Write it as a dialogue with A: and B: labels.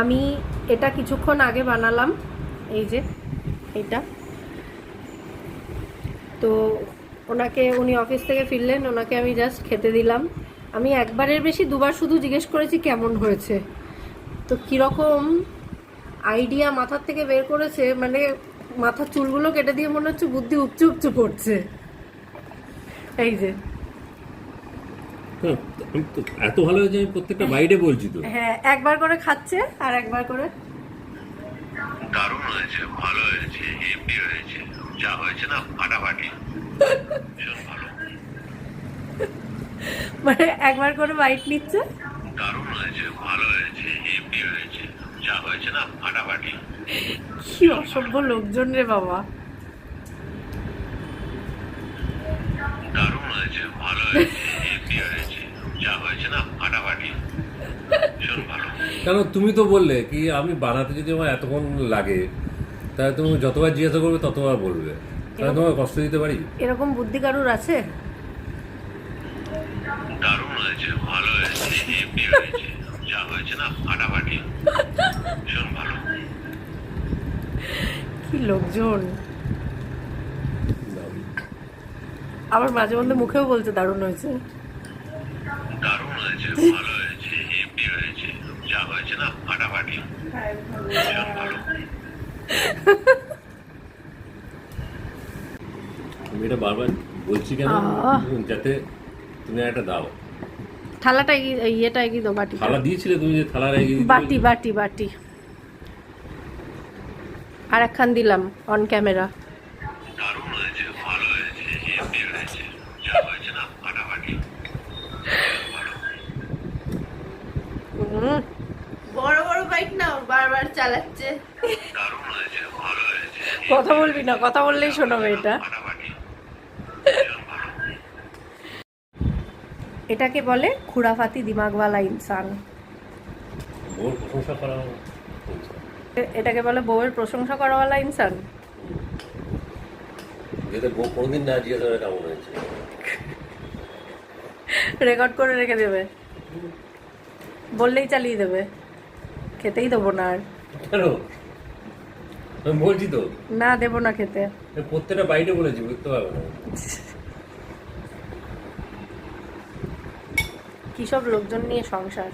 A: আমি এটা কিছুক্ষণ আগে বানালাম, এই যে এটা। তো ওনাকে, উনি অফিস থেকে ফিরলেন, ওনাকে আমি জাস্ট খেতে দিলাম। আমি একবারের বেশি দুবার শুধু জিজ্ঞেস করেছি কেমন হয়েছে। তো কীরকম আইডিয়া মাথার থেকে বের করেছে মানে মাথার চুলগুলো কেটে দিয়ে মনে হচ্ছে বুদ্ধি উপচু উপচু পড়ছে এই যে।
B: এত ভালো হয়েছে আমি প্রত্যেকটা বাইরে বলছি তো।
A: হ্যাঁ একবার করে খাচ্ছে আর একবার করে
C: দারুণ হয়েছে ভালো হয়েছে হেভি হয়েছে যা হয়েছে না ফাটাফাটি। ভীষণ ভালো।
A: মানে একবার করে বাইট নিচ্ছে?
C: দারুণ হয়েছে ভালো হয়েছে হেভি হয়েছে যা হয়েছে না ফাটাফাটি।
A: কি অসভ্য লোকজন রে বাবা।
C: দারুণ হয়েছে ভালো হয়েছে হয়েছে। যা হয়েছে না ফাটাফাটি। ভীষণ ভালো।
B: কেন তুমি তো বললে কি আমি বানাতে যদি আমার এতক্ষণ লাগে তাহলে তুমি যতবার জিজ্ঞাসা করবে ততবার বলবে। তাহলে তোমাকে কষ্ট দিতে পারি?
A: এরকম বুদ্ধি কারুর আছে?
C: দারুণ হয়েছে ভালো হয়েছে যা হয়েছে না ফাটাফাটি। ভীষণ ভালো।
A: কি লোকজন। আবার মাঝে মধ্যে মুখেও বলছে দারুণ হয়েছে।
C: হয়েছে ভালো হয়েছে হেভি হয়েছে যা হয়েছে না ফাটাফাটি। ভালো।
B: এটা বারবার বলছি কেন? যাতে তুমি একটা দাও।
A: থালাটা ইয়েটা এগিয়ে দাও বাটি
B: থালা দিয়েছিলে তুমি যে থালা রেখে দিতে
A: বাটি বাটি বাটি। আর একখান দিলাম অন ক্যামেরা
C: দারুণ হয়েছে ভালো হয়েছে হেভি হয়েছে যা হয়েছে না ফাটাফাটি
D: বড় বড় বাইক না বারবার চালাচ্ছে।
A: কথা বলবি না কথা বললেই শোনাবে এটা। এটাকে বলে খুরাফাতি দিমাগওয়ালা ইনসান। এটাকে বলে বউয়ের প্রশংসা করাওয়ালা ইনসান। রেকর্ড করে রেখে দেবে। বললেই চালিয়ে দেবে। খেতেই দেবো না আর।
B: কেন? আমি বলছি তো।
A: না দেবো না খেতে।
B: প্রত্যেকটা বাইরে বলেছি বুঝতে পারব না।
A: কী সব লোকজন নিয়ে সংসার?